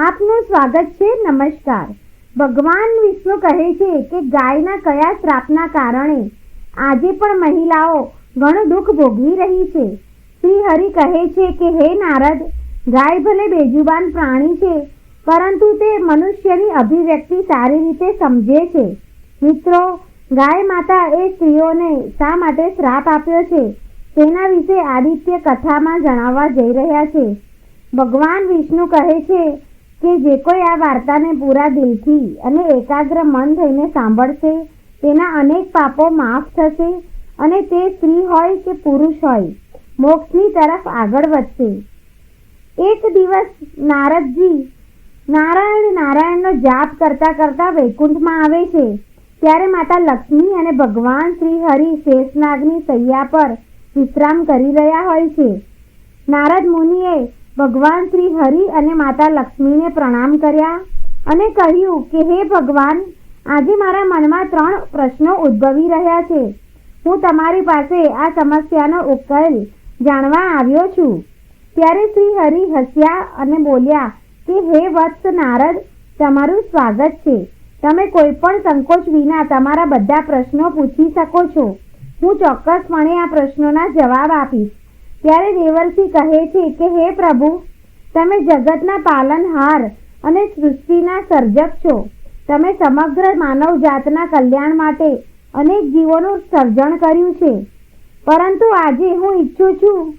આપનું સ્વાગત છે, નમસ્કાર. ભગવાન વિષ્ણુ કહે છે કે ગાયના કયા શ્રાપના કારણે આજે પણ મહિલાઓ ઘણું દુઃખ ભોગવી રહી છે. શ્રી હરિ કહે છે કે, હે નારદ, ગાય ભલે બેજુબાન પ્રાણી છે, પરંતુ તે મનુષ્યની અભિવ્યક્તિ સારી રીતે સમજે છે. મિત્રો, ગાય માતા એ સ્ત્રીઓને શા માટે શ્રાપ આપ્યો છે, તેના વિશે આદિત્ય કથામાં જણાવવા જઈ રહ્યા છે. ભગવાન વિષ્ણુ કહે છે કે જે કોઈ આ વાર્તાને પૂરા દિલથી અને એકાગ્ર મન થઈને સાંભળશે, તેના અનેક પાપો માફ થશે અને તે સ્ત્રી હોય કે પુરુષ હોય, મોક્ષની તરફ આગળ વધશે. એક દિવસ નારદજી નારાયણ નારાયણનો જાપ કરતા કરતા વૈકુંઠમાં આવે છે, ત્યારે માતા લક્ષ્મી અને ભગવાન શ્રી હરિ શેષનાગની સૈયા પર વિશ્રામ કરી રહ્યા હોય છે. નારદ મુનિએ ભગવાન શ્રી હરિ અને માતા લક્ષ્મીને પ્રણામ કર્યા અને કહ્યું કે, હે ભગવાન, આજે મારા મનમાં ત્રણ પ્રશ્નો ઉદ્ભવી રહ્યા છે. હું તમારી પાસે આ સમસ્યાનો ઉકેલ જાણવા આવ્યો છું. ત્યારે શ્રી હરિ હસ્યા અને બોલ્યા કે, હે વત્સ નારદ, તમારું સ્વાગત છે. તમે કોઈ પણ સંકોચ વિના તમારા બધા પ્રશ્નો પૂછી શકો છો. હું ચોક્કસપણે આ પ્રશ્નોના જવાબ આપીશ. ત્યારે દેવર્ષિ કહે છે કે, હે પ્રભુ, તમે જગતના પાલનહાર અને સૃષ્ટિના સર્જક છો. તમે સમગ્ર માનવ જાતના કલ્યાણ માટે અનેક જીવોનું સર્જન કર્યું છે. પરંતુ આજે હું ઈચ્છું છું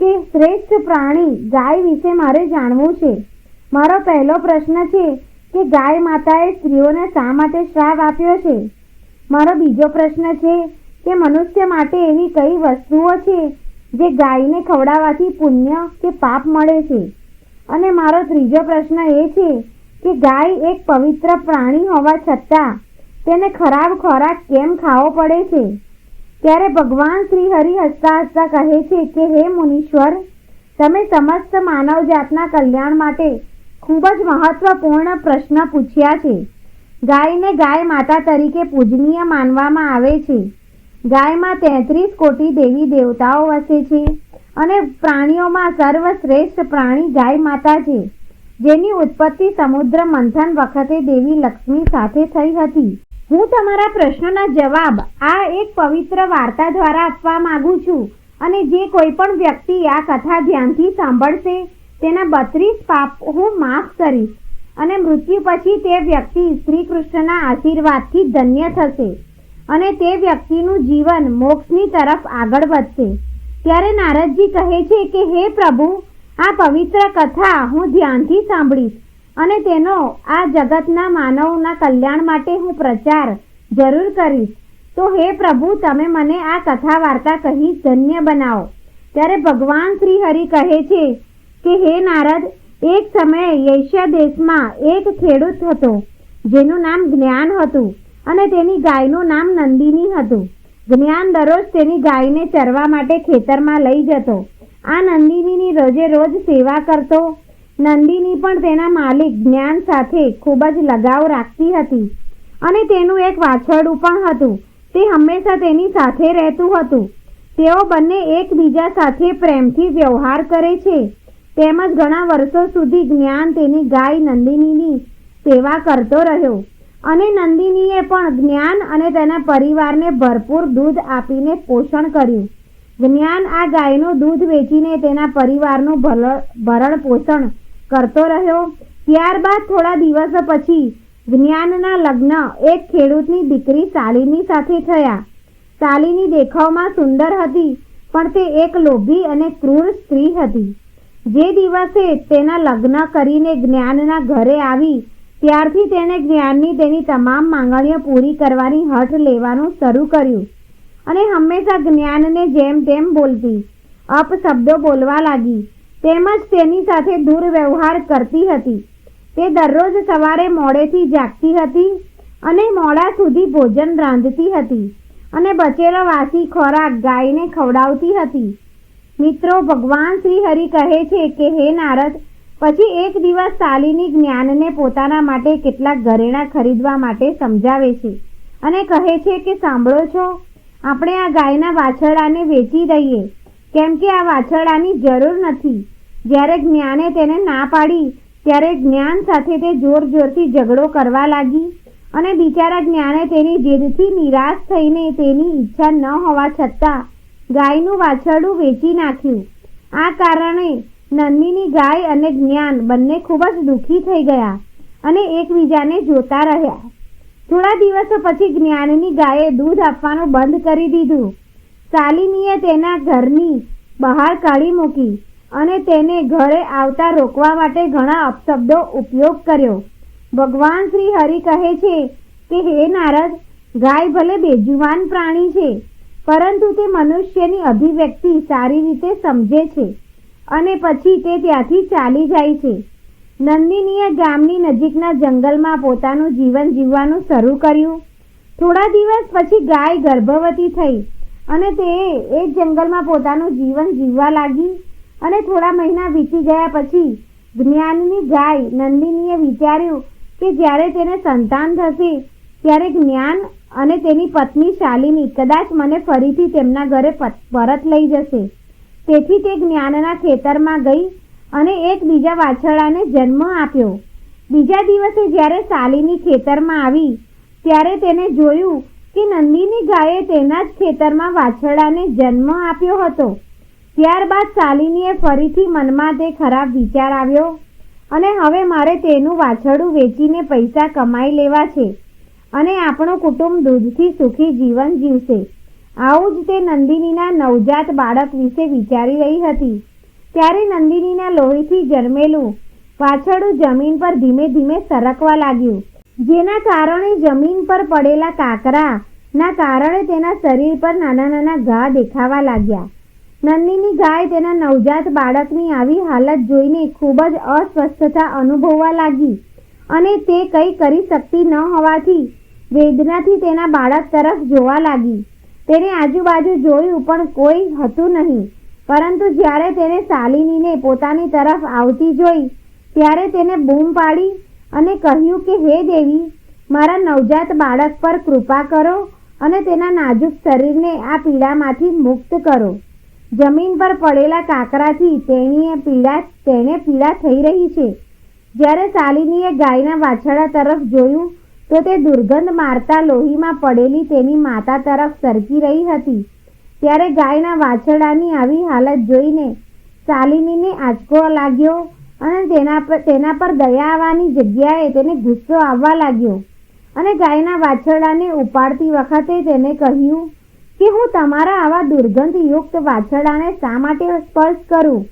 કે શ્રેષ્ઠ પ્રાણી ગાય વિશે મારે જાણવું છે. મારો પહેલો પ્રશ્ન છે કે ગાય માતાએ સ્ત્રીઓને શા માટે શ્રાપ આપ્યો છે? મારો બીજો પ્રશ્ન છે કે મનુષ્ય માટે એવી કઈ વસ્તુઓ છે જે ગાયને ખવડાવવાથી પુણ્ય કે પાપ મળે છે. અને મારો ત્રીજો પ્રશ્ન એ છે કે ગાય એક પવિત્ર પ્રાણી હોવા છતાં તેને ખરાબ ખોરાક કેમ ખાવો પડે છે? ત્યારે ભગવાન શ્રી હરિ હસતા હસતા કહે છે કે, હે મુનીશ્વર, તમે સમસ્ત માનવ જાતના કલ્યાણ માટે ખૂબ જ મહત્વપૂર્ણ પ્રશ્ન પૂછ્યા છે. ગાયને ગાય માતા તરીકે પૂજનીય માનવામાં આવે છે. ગાયમાં તેત્રીસ કોટી દેવી દેવતાઓ વસે છે અને પ્રાણીઓમાં સર્વશ્રેષ્ઠ પ્રાણી ગાય માતા છે, જેની ઉત્પત્તિ સમુદ્ર મંથન વખતે દેવી લક્ષ્મી સાથે થઈ હતી. હું તમારા પ્રશ્નોના જવાબ આ એક પવિત્ર વાર્તા દ્વારા આપવા માંગુ છું અને જે કોઈ પણ વ્યક્તિ આ કથા ધ્યાનથી સાંભળશે, તેના બત્રીસ પાપ હું માફ કરીશ અને મૃત્યુ પછી તે વ્યક્તિ શ્રી કૃષ્ણના આશીર્વાદથી ધન્ય થશે. અને તે વ્યક્તિનું જીવન મોક્ષની તરફ આગળ વધશે. ત્યારે નારદજી કહે છે કે, હે પ્રભુ, આ પવિત્ર કથા હું ધ્યાનથી સાંભળીશ અને તેનો આ જગતના માનવના કલ્યાણ માટે હું પ્રચાર જરૂર કરીશ. તો હે પ્રભુ, તમે મને આ કથા વાર્તા કહી ધન્ય બનાવો. ત્યારે ભગવાન શ્રી હરિ કહે છે કે, હે નારદ, એક સમયે યશ્યા દેશમાં એક ખેડૂત હતો, જેનું નામ જ્ઞાન હતું. અને તેની ગાયનું નામ નંદિની હતું. જ્ઞાન દરરોજ તેની ગાયને ચરવા માટે ખેતરમાં લઈ જતો. આ નંદિનીની રોજે રોજ સેવા કરતો. નંદિની પણ તેના માલિક જ્ઞાન સાથે ખૂબ જ લગાવ રાખતી હતી. અને તેનું એક વાછરડું પણ હતું. તે હંમેશા તેની સાથે રહેતું હતું. તેઓ બંને એકબીજા સાથે પ્રેમથી વ્યવહાર કરે છે. તેમજ ઘણા વર્ષો સુધી જ્ઞાન તેની ગાય નંદિનીની સેવા કરતો રહ્યો. અને નંદિનીએ પણ જ્ઞાન અને તેના પરિવારને ભરપૂર દૂધ આપીને પોષણ કર્યું. જ્ઞાન આ ગાયનું દૂધ વેચીને તેના પરિવારનું ભરણ પોષણ કરતો રહ્યો. ત્યારબાદ થોડા દિવસો પછી જ્ઞાનના લગ્ન એક ખેડૂતની દીકરી શાલિની સાથે થયા. શાલિની દેખાવમાં સુંદર હતી, પણ તે એક લોભી અને ક્રૂર સ્ત્રી હતી. જે દિવસે તેના લગ્ન કરીને જ્ઞાનના ઘરે આવી ત્યારથી તેણે જ્ઞાનની તેની તમામ માંગણીઓ પૂરી કરવાની હઠ લેવાનું શરૂ કર્યું અને હંમેશા જ્ઞાનને જેમ તેમ બોલતી અપશબ્દો બોલવા લાગી, તેમજ તેની સાથે દુર્વ્યવહાર કરતી હતી. તે દરરોજ સવારે મોડેથી જાગતી હતી અને મોડા સુધી ભોજન રાંધતી હતી અને બચેલો વાસી ખોરાક ગાયને ખવડાવતી હતી. મિત્રો, ભગવાન શ્રી હરિ કહે છે કે, હે નારદ પછી એક દિવસ શાલિની જ્ઞાનને પોતાના માટે કેટલાક ઘરેણા ખરીદવા માટે સમજાવે છે અને કહે છે કે, સાંભળો છો, આપણે આ ગાયના વાછરડાને વેચી દઈએ. કેમ કે આ વાછરડાની જરૂર નથી. જ્યારે જ્ઞાને તેને ના પાડી, ત્યારે જ્ઞાન સાથે તે જોર જોરથી ઝઘડો કરવા લાગી અને બિચારા જ્ઞાને તેની જીદથી નિરાશ થઈને તેની ઈચ્છા ન હોવા છતાં ગાયનું વાછરડું વેચી નાખ્યું. આ કારણે નંદીની ગાય અને જ્ઞાન બંને ખૂબ જ દુઃખી થઈ ગયા અને એકબીજાને જોતા રહ્યા. થોડા દિવસો પછી જ્ઞાનની ગાયે દૂધ આપવાનું બંધ કરી દીધું. શાલિનીએ તેના ઘરની બહાર કાઢી મૂકી અને તેને ઘરે આવતા રોકવા માટે ઘણા અપશબ્દો ઉપયોગ કર્યો. ભગવાન શ્રી હરિ કહે છે કે, હે નારદ, ગાય ભલે બેજુવાન પ્રાણી છે, પરંતુ તે મનુષ્યની અભિવ્યક્તિ સારી રીતે સમજે છે. અને પછી તે ત્યાંથી ચાલી જાય છે. નંદિનીએ ગામની નજીકના જંગલમાં પોતાનું જીવન જીવવાનું શરૂ કર્યું. થોડા દિવસ પછી ગાય ગર્ભવતી થઈ અને તે એ જંગલમાં પોતાનું જીવન જીવવા લાગી અને થોડા મહિના વીતી ગયા પછી જ્ઞાનની ગાય નંદિનીએ વિચાર્યું કે જ્યારે તેને સંતાન થશે, ત્યારે જ્ઞાન અને તેની પત્ની શાલિની કદાચ મને ફરીથી તેમના ઘરે પરત લઈ જશે. તેથી તે જ્ઞાનના ખેતરમાં ગઈ અને એક બીજા વાછરડાને જન્મ આપ્યો. બીજા દિવસે જ્યારે શાલિની ખેતરમાં આવી, ત્યારે તેને જોયું કે નંદીની ગાયે તેના જ ખેતરમાં વાછરડાને જન્મ આપ્યો હતો. ત્યારબાદ શાલિનીએ ફરીથી મનમાં તે ખરાબ વિચાર આવ્યો અને હવે મારે તેનું વાછરડું વેચીને પૈસા કમાઈ લેવા છે અને આપણું કુટુંબ દૂધથી સુખી જીવન જીવશે. આવું જ તે નંદિનીના નવજાત બાળક વિશે વિચારી રહી હતી. ત્યારે નંદિનીના લોહીથી જન્મેલું વાછરડું જમીન પર ધીમે ધીમે સરકવા લાગ્યું. જેના કારણે જમીન પર પડેલા કાકરા ના કારણે તેના શરીર પર નાના નાના ઘા દેખાવા લાગ્યા. નંદિની ગાય તેના નવજાત બાળકની આવી હાલત જોઈને ખૂબ જ અસ્વસ્થતા અનુભવવા લાગી અને તે કંઈ કરી શકતી ન હોવાથી વેદનાથી તેના બાળક તરફ જોવા લાગી. તેને આજુબાજુ જોયું પણ કોઈ હતું નહીં. પરંતુ જ્યારે તેને શાલિનીને પોતાની તરફ આવતી જોઈ, ત્યારે તેને બૂમ પાડી અને કહ્યું કે, હે દેવી, મારા નવજાત બાળક પર કૃપા કરો અને તેના નાજુક શરીરને આ પીડામાંથી મુક્ત કરો. જમીન પર પડેલા કાકરાથી તેણીએ પીડા તેને પીડા થઈ રહી છે. જ્યારે શાલિનીએ ગાયના વાછડા તરફ જોયું તો તે દુર્ગંધ મારતા લોહીમાં પડેલી તેની માતા તરફ સરકી રહી હતી. ત્યારે ગાયના વાછરડાની આવી હાલત જોઈને શાલિનીને આંચકો લાગ્યો અને તેના પર તેના પર દયા આવવાની જગ્યાએ તેને ગુસ્સો આવવા લાગ્યો. અને ગાયના વાછરડાને ઉપાડતી વખતે તેને કહ્યું કે હું તમારા આવા દુર્ગંધયુક્ત વાછરડાને શા માટે સ્પર્શ કરું?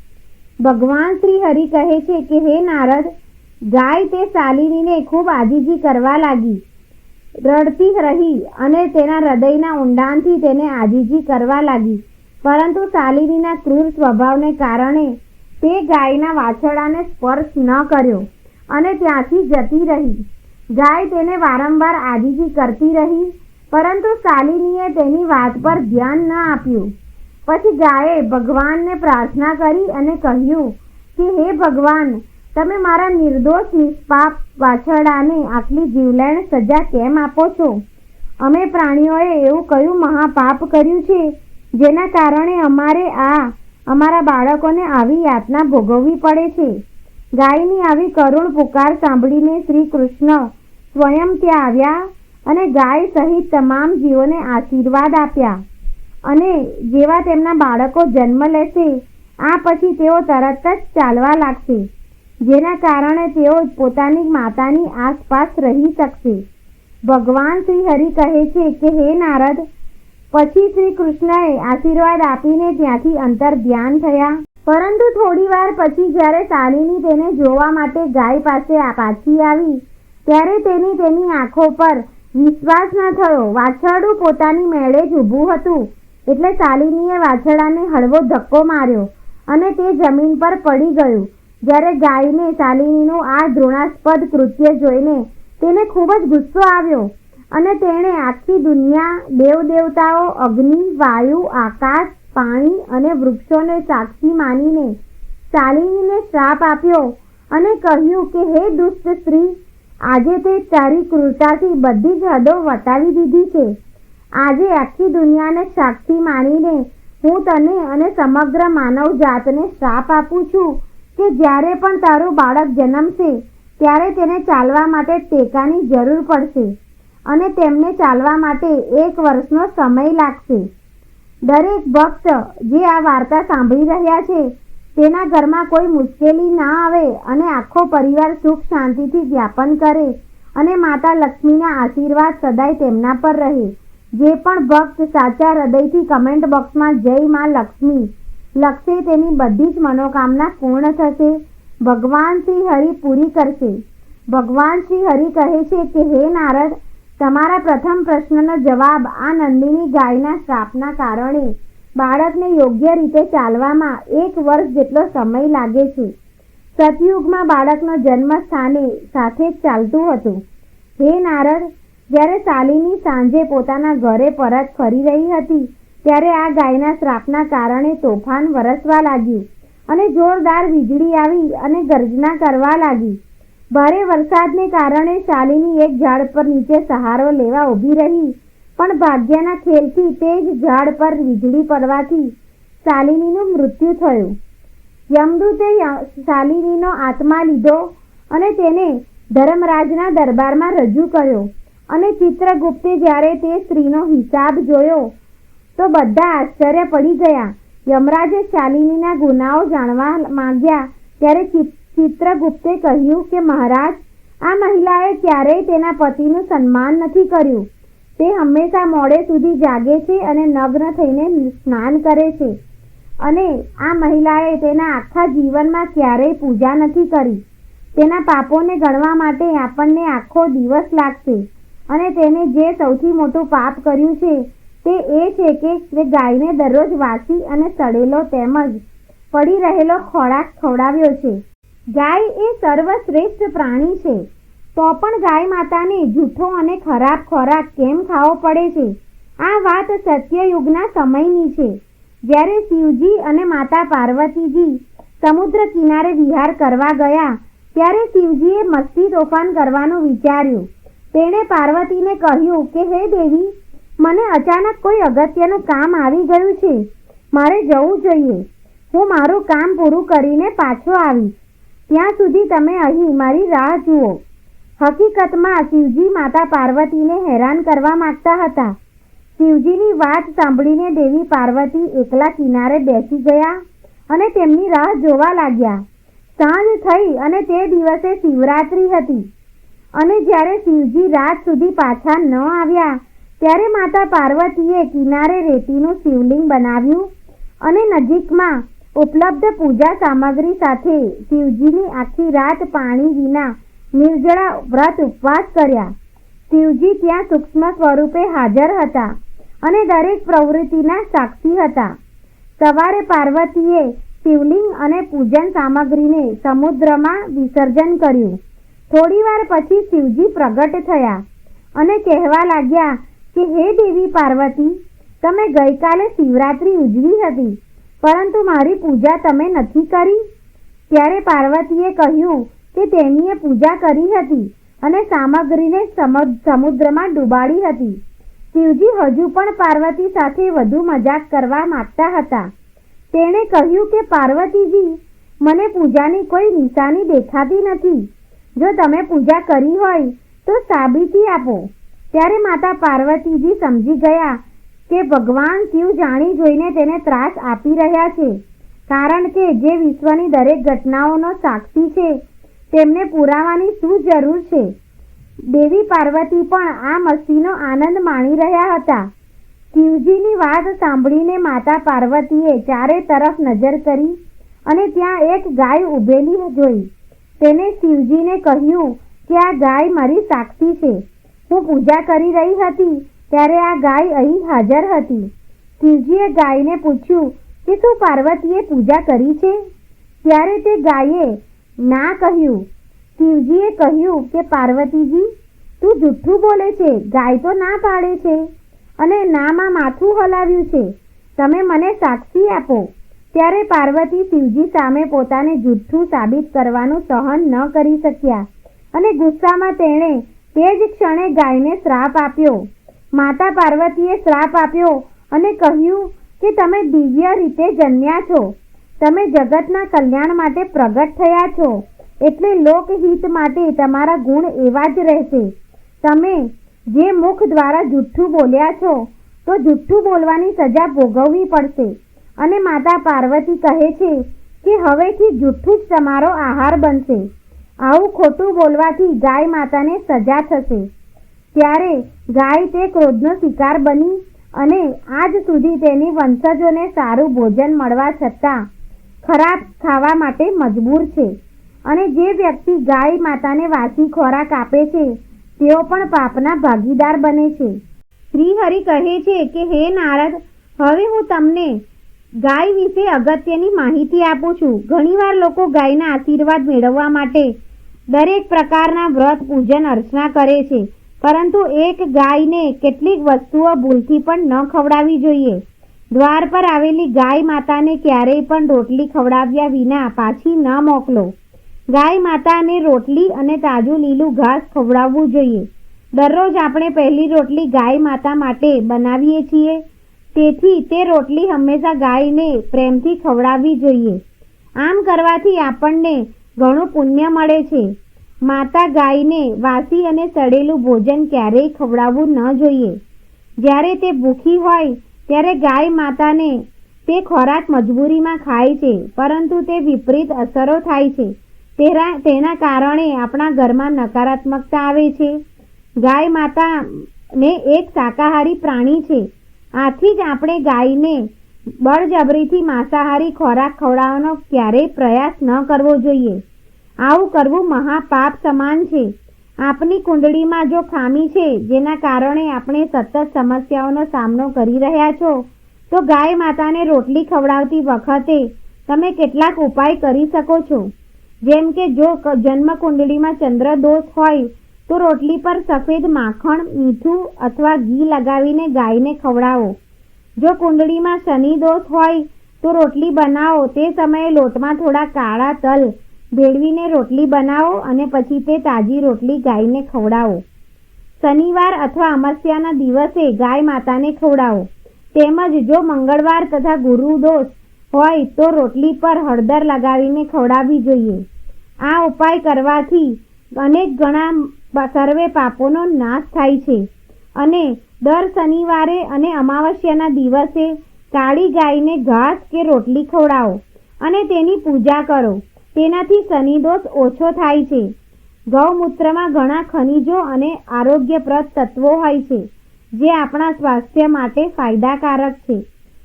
ભગવાન શ્રી હરિ કહે છે કે, હે નારદ ગાય તે શાલિનીને ખૂબ આજીજી કરવા લાગી. રડતી રહી અને તેના હૃદયના ઊંડાણથી તેને આજીજી કરવા લાગી. પરંતુ શાલિનીના ક્રૂર સ્વભાવને કારણે તે ગાયના વાછરડાને સ્પર્શ ન કર્યો અને ત્યાંથી જતી રહી. ગાય તેને વારંવાર આજીજી કરતી રહી, પરંતુ શાલિનીએ તેની વાત પર ધ્યાન ન આપ્યું. પછી ગાયે ભગવાનને પ્રાર્થના કરી અને કહ્યું કે, હે ભગવાન તમે મારા નિર્દોષ નિષ્પાપ વાછરડાને આટલી જીવલેણ સજા કેમ આપો છો? અમે પ્રાણીઓએ એવું કયું મહાપાપ કર્યું છે, જેના કારણે અમારે આ, અમારા બાળકોને આવી યાતના ભોગવવી પડે છે? ગાયની આવી કરુણ પુકાર સાંભળીને શ્રી કૃષ્ણ સ્વયં ત્યાં આવ્યા અને ગાય સહિત તમામ જીવોને આશીર્વાદ આપ્યા. અને જેવા તેમના બાળકો જન્મ લેશે, આ પછી તેઓ તરત જ ચાલવા લાગશે. જેના કારણે તેઓ પોતાની માતાની આસપાસ રહી શકશે. ભગવાન શ્રી હરિ કહે છે કે, હે નારદ, પછી શ્રી કૃષ્ણએ આશીર્વાદ આપીને ત્યાંથી અંતર ધ્યાન થયા. પરંતુ થોડી વાર પછી જ્યારે શાલિની તેને જોવા માટે ગાય પાસે પાછી આવી, ત્યારે તેની તેની આંખો પર વિશ્વાસ ન થયો. વાછરડું પોતાની મેળે જ ઊભું હતું. એટલે શાલિનીએ વાછરડાને હળવો ધક્કો માર્યો અને તે જમીન પર પડી ગયું. જ્યારે ગાયને શાલિનીનું આ ઘૃણાસ્પદ કૃત્ય જોઈને તેને ખૂબ જ ગુસ્સો આવ્યો અને તેણે આખી દુનિયા દેવદેવતાઓ, અગ્નિ, વાયુ, આકાશ, પાણી અને વૃક્ષોને સાક્ષી માનીને શાલિનીને શ્રાપ આપ્યો અને કહ્યું કે, હે દુષ્ટ સ્ત્રી, આજે તે તારી ક્રૂરતાથી બધી જ હદો વટાવી દીધી છે. આજે આખી દુનિયાને સાક્ષી માનીને હું તને અને સમગ્ર માનવ જાતને શ્રાપ આપું છું. કે જ્યારે પણ તારું બાળક જન્મશે ત્યારે તેને ચાલવા માટે ટેકાની જરૂર પડશે અને તેમને ચાલવા માટે એક વર્ષનો સમય લાગશે. દરેક ભક્ત જે આ વાર્તા સાંભળી રહ્યા છે, તેના ઘરમાં કોઈ મુશ્કેલી ના આવે અને આખો પરિવાર સુખ શાંતિથી જ્ઞાપન કરે અને માતા લક્ષ્મીના આશીર્વાદ સદાય તેમના પર રહે. જે પણ ભક્ત સાચા હૃદયથી કમેન્ટ બોક્સમાં જય માં લક્ષ્મી લખશે, તેની બધી જ મનોકામના પૂર્ણ થશે. ભગવાન શ્રી હરિ પૂરી કરશે. ભગવાન શ્રી હરિ કહે છે કે, હે નારદ, તમારા પ્રથમ પ્રશ્નનો જવાબ આ નંદિની ગાયના શ્રાપના કારણે બાળકને યોગ્ય રીતે ચાલવામાં એક વર્ષ જેટલો સમય લાગે છે. સતયુગમાં બાળકનો જન્મ સ્થાને સાથે જ ચાલતું હતું. હે નારદ, જ્યારે શાલિની સાંજે પોતાના ઘરે પરત ફરી રહી હતી ત્યારે આ ગાયના શ્રાપના કારણે તોફાન વરસવા લાગ્યું અને જોરદાર વીજળી આવી અને ગર્જના કરવા લાગી. ભારે વરસાદને કારણે શાલિની એક ઝાડ પર નીચે સહારો લેવા ઊભી રહી, પણ ભાગ્યના ખેલથી તે જ ઝાડ પર વીજળી પડવાથી શાલિનીનું મૃત્યુ થયું. યમદૂતે શાલિનીનો આત્મા લીધો અને તેને ધર્મરાજના દરબારમાં રજૂ કર્યો અને ચિત્રગુપ્તે જ્યારે તે સ્ત્રીનો હિસાબ જોયો તો બધા આશ્ચર્ય પડી ગયા. યમરાજે શાલિનીના ગુનાઓ જાણવા માંગ્યા ત્યારે ચિત્રગુપ્તે કહ્યું કે, મહારાજ, આ મહિલાએ ક્યારેય તેના પતિનું સન્માન નથી કર્યું. તે હંમેશા મોડે સુધી જાગે છે અને નગ્ન થઈને સ્નાન કરે છે. અને આ મહિલાએ તેના આખા જીવનમાં ક્યારેય પૂજા નથી કરી. તેના પાપોને ગણવા માટે આપણને આખો દિવસ લાગશે અને તેને જે સૌથી મોટું પાપ કર્યું છે તે એ છે કે તે ગાયને દરરોજ વાસી અને સડેલો તેમજ પડી રહેલો ખોરાક ખવડાવ્યો છે. ગાય એ સર્વશ્રેષ્ઠ પ્રાણી છે. તો પણ ગાય માતાને જૂઠો અને ખરાબ ખોરાક કેમ ખાવો પડે છે? આ વાત સત્યયુગના સમયની છે. જ્યારે શિવજી અને માતા પાર્વતીજી સમુદ્ર કિનારે વિહાર કરવા ગયા, ત્યારે શિવજીએ મસ્તી તોફાન કરવાનું વિચાર્યું. તેણે પાર્વતીને કહ્યું કે, હે દેવી મને અચાનક કોઈ અગત્યનું કામ આવી ગયું છે. મારે જવું જોઈએ. હું મારું કામ પૂરું કરીને પાછો આવીશ. ત્યાં સુધી તમે અહીં મારી રાહ જુઓ. હકીકતમાં શિવજી માતા પાર્વતીને હેરાન કરવા માંગતા હતા. શિવજીની વાત સાંભળીને દેવી પાર્વતી એકલા કિનારે બેસી ગયા અને તેમની રાહ જોવા લાગ્યા. સાંજ થઈ અને તે દિવસે શિવરાત્રી હતી અને જ્યારે શિવજી રાત સુધી પાછા ન આવ્યા ત્યારે માતા પાર્વતીએ કિનારે રેતીનું શિવલિંગ બનાવ્યું અને નજીકમાં ઉપલબ્ધ પૂજા સામગ્રી સાથે શિવજીની આખી રાત પાણી વિના નિર્જળા વ્રત ઉપવાસ કર્યા. શિવજી ત્યાં સૂક્ષ્મ સ્વરૂપે હાજર હતા અને દરેક પ્રવૃત્તિના સાક્ષી હતા. સવારે પાર્વતીએ શિવલિંગ અને પૂજન સામગ્રીને સમુદ્રમાં વિસર્જન કર્યું. થોડીવાર પછી શિવજી પ્રગટ થયા અને કહેવા લાગ્યા કે, હે દેવી પાર્વતી, તમે ગઈકાલે શિવરાત્રી ઉજવી હતી, પરંતુ મારી પૂજા તમે નથી કરી? ત્યારે પાર્વતીએ કહ્યું કે, તેણીએ પૂજા કરી હતી અને સામગ્રીને સમુદ્રમાં ડૂબાડી હતી. શિવજી હજુ પણ પાર્વતી સાથે વધુ મજાક કરવા માંગતા હતા. તેણે કહ્યું કે, પાર્વતીજી, મને પૂજાની કોઈ નિશાની દેખાતી નથી. જો તમે પૂજા કરી હોય, તો સાબિતી આપો. ત્યારે માતા પાર્વતીજી સમજી ગયા કે ભગવાન શિવ જાણી જોઈને તેને ત્રાસ આપી રહ્યા છે, કારણ કે જે વિશ્વની દરેક ઘટનાઓનો સાક્ષી છે, તેમને પુરાવાની શું જરૂર છે? દેવી પાર્વતી પણ આ મસ્તીનો આનંદ માણી રહ્યા હતા. શિવજીની વાત સાંભળીને માતા પાર્વતીએ ચારે તરફ નજર કરી અને ત્યાં એક ગાય ઊભેલી જોઈ. તેને શિવજીને કહ્યું કે આ ગાય મારી સાક્ષી છે. હું પૂજા કરી રહી હતી ત્યારે આ ગાય અહીં હાજર હતી. શિવજીએ ગાયને પૂછ્યું કે શું પાર્વતીએ પૂજા કરી છે? ત્યારે તે ગાયે ના કહ્યું. શિવજીએ કહ્યું કે, પાર્વતીજી, તું જુઠ્ઠું બોલે છે, ગાય તો ના પાડે છે અને નામાં માથું હલાવ્યું છે. તમે મને સાક્ષી આપો. ત્યારે પાર્વતી શિવજી સામે પોતાને જુઠ્ઠું સાબિત કરવાનું સહન ન કરી શક્યા અને ગુસ્સામાં તેણે તે જ ક્ષણે ગાયને શ્રાપ આપ્યો. માતા પાર્વતીએ શ્રાપ આપ્યો અને કહ્યું કે તમે દિવ્ય રીતે જન્મ્યા છો. તમે જગતના કલ્યાણ માટે પ્રગટ થયા છો. એટલે લોકહિત માટે તમારા ગુણ એવા જ રહેશે. તમે જે મુખ દ્વારા જુઠ્ઠું બોલ્યા છો, તો જુઠ્ઠું બોલવાની સજા ભોગવવી પડશે. અને માતા પાર્વતી કહે છે કે હવેથી જુઠ્ઠું જ તમારો આહાર બનશે. આવું ખોટું બોલવાથી ગાય માતાને સજા થશે. ત્યારે ગાય તે ક્રોધનો શિકાર બની અને આજ સુધી તેની વંશજોને સારું ભોજન મળવા છતાં ખરાબ ખાવા માટે મજબૂર છે અને જે વ્યક્તિ ગાય માતાને વાસી ખોરાક આપે છે, તેઓ પણ પાપના ભાગીદાર બને છે. શ્રીહરિ કહે છે કે, હે નારદ, હવે હું તમને ગાય વિશે અગત્યની માહિતી આપું છું. ઘણીવાર લોકો ગાયના આશીર્વાદ મેળવવા માટે દરેક પ્રકારના વ્રત પૂજન અર્ચના કરે છે. પરંતુ એક ગાયને કેટલીક વસ્તુઓ ભૂલથી પણ ન ખવડાવવી જોઈએ. દ્વાર પર આવેલી ગાય માતાને ક્યારેય પણ રોટલી ખવડાવ્યા વિના પાછી ન મોકલો. ગાય માતાને રોટલી અને તાજું લીલું ઘાસ ખવડાવવું જોઈએ. દરરોજ આપણે પહેલી રોટલી ગાય માતા માટે બનાવીએ છીએ. તેથી તે રોટલી હંમેશા ગાયને પ્રેમથી ખવડાવવી જોઈએ. આમ કરવાથી આપણને ઘણું પુણ્ય મળે છે. માતા ગાયને વાસી અને સડેલું ભોજન ક્યારેય ખવડાવવું ન જોઈએ. જ્યારે તે ભૂખી હોય, ત્યારે ગાય માતાને તે ખોરાક મજબૂરીમાં ખાય છે, પરંતુ તે વિપરીત અસરો થાય છે. તેના તેના કારણે આપણા ઘરમાં નકારાત્મકતા આવે છે. ગાય માતાને એક શાકાહારી પ્રાણી છે. આથી જ આપણે ગાયને બળજબરીથી માંસાહારી ખોરાક ખવડાવવાનો ક્યારેય પ્રયાસ ન કરવો જોઈએ. આવું કરવું મહાપાપ સમાન છે. આપની કુંડળીમાં જો ખામી છે, જેના કારણે આપણે સતત સમસ્યાઓનો સામનો કરી રહ્યા છો, તો ગાય માતાને રોટલી ખવડાવતી વખતે તમે કેટલાક ઉપાય કરી શકો છો. જેમ કે જો જન્મ કુંડળીમાં ચંદ્ર દોષ હોય, તો રોટલી પર સફેદ માખણ, મીઠું અથવા ઘી લગાવીને ગાયને ખવડાવો. જો કુંડળીમાં શનિ દોષ હોય, તો રોટલી બનાવો. તે સમયે લોટમાં થોડા કાળા તલ ભેળવીને રોટલી બનાવો અને પછી તે તાજી રોટલી ગાયને ખવડાવો. શનિવાર અથવા અમાસ્યાના દિવસે ગાય માતાને ખવડાવો. તેમજ જો મંગળવાર તથા ગુરુ દોષ હોય, તો રોટલી પર હળદર લગાવીને ખવડાવવી જોઈએ. આ ઉપાય કરવાથી અનેક ગણા સર્વે પાપોનો નાશ થાય છે. અને દર શનિવારે અને અમાવસ્યાના દિવસે કાળી ગાયને ઘાસ કે રોટલી ખવડાવો અને તેની પૂજા કરો. તેનાથી શનિદોષ ઓછો થાય છે. ગૌમૂત્રમાં ઘણા ખનિજો અને આરોગ્યપ્રદ તત્વો હોય છે, જે આપણા સ્વાસ્થ્ય માટે ફાયદાકારક છે.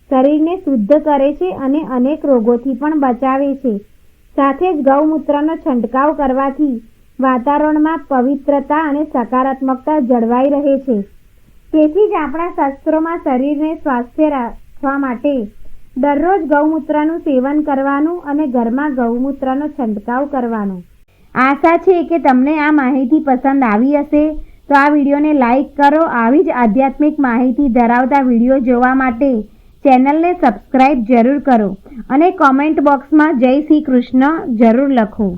શરીરને શુદ્ધ કરે છે અને અનેક રોગોથી પણ બચાવે છે. સાથે જ ગૌમૂત્રનો છંટકાવ કરવાથી વાતાવરણમાં પવિત્રતા અને સકારાત્મકતા જળવાઈ રહે છે. તેથી જ આપણા શાસ્ત્રોમાં શરીરને સ્વાસ્થ્ય રાખવા માટે દરરોજ ગૌમૂત્રનું સેવન કરવાનું અને ઘરમાં ગૌમૂત્રનો છંટકાવ કરવાનો. આશા છે કે તમને આ માહિતી પસંદ આવી હશે. તો આ વિડીયોને લાઈક કરો. આવી જ આધ્યાત્મિક માહિતી ધરાવતા વીડિયો જોવા માટે ચેનલને સબસ્ક્રાઇબ જરૂર કરો અને કોમેન્ટ બોક્સમાં જય શ્રી કૃષ્ણ જરૂર લખો.